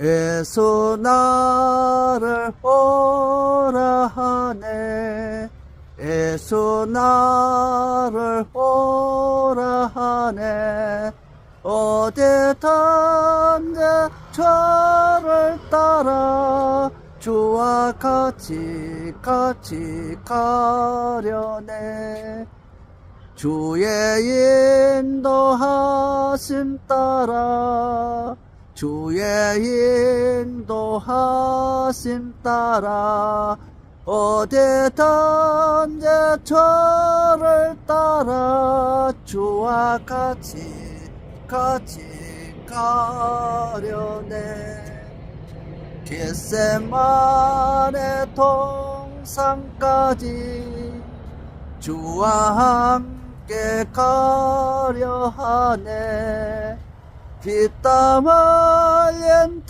예수 나를 오라 하네. 예수 나를 오라 하네. 어디든지 저를 따라 주와 같이 같이 가려네. 주의 인도하심 따라 주의 인도하심 따라 어디든지 저를 따라 주와 같이 같이 가려네 겟세만의 동산까지 주와 함께 가려 하네 que tama